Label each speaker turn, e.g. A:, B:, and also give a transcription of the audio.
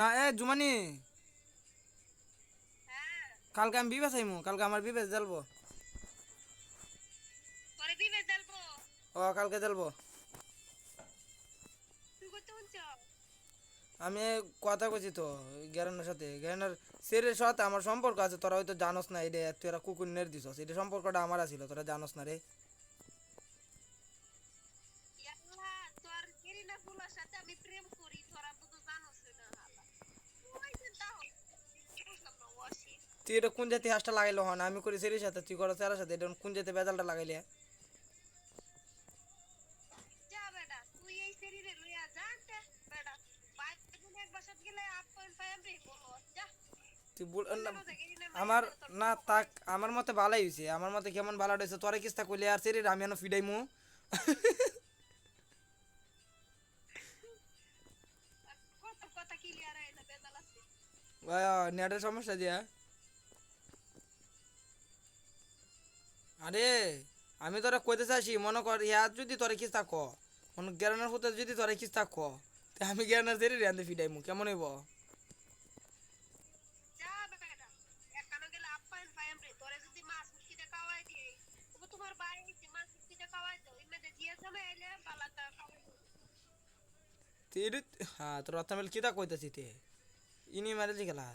A: এ জুমানি। কালকে আমি বিবেচ আইমু কালকে আমার বিবেচ জ্বালবো। ও কালকে জ্বালবো। আমি কথা কইছি তো গ্যারেনের সাথে। গ্যারেনের সেরের সাথে আমার সম্পর্ক আছে তোরা হয়তো জানোস না এটা তুই এরা কুকুর নের দিছস এটা সম্পর্কটা আমার আছিল তোরা জানোস না রে। তুই এটা কোন জাতি হাঁসটা লাগাইলো হন আমি করি সেরের সাথে তুই করো সেরার সাথে এটা কোন জাতি বেজালটা লাগাইলে? আমার না তাক আমার মতে ভালাই হয়েছে আমার মতে কেমন ভালো হয়েছে তোরা কিস্তা কইলে আর সেরে আমি এনে
B: বেজাল আছে।
A: নেটের সমস্যা দিয়া। আরে আমি তোরা কইতে চাইছি মনে কর ইয়া যদি তোরা ক মনে জ্ঞানের হতে যদি তোরা ক তে আমি জ্ঞানের সেরে রান্ধে ফিডাইমু কেমন হইব? হ্যাঁ তোর অর্থামেল কিতা কইতেছি তে? ইনি মারে গেলা।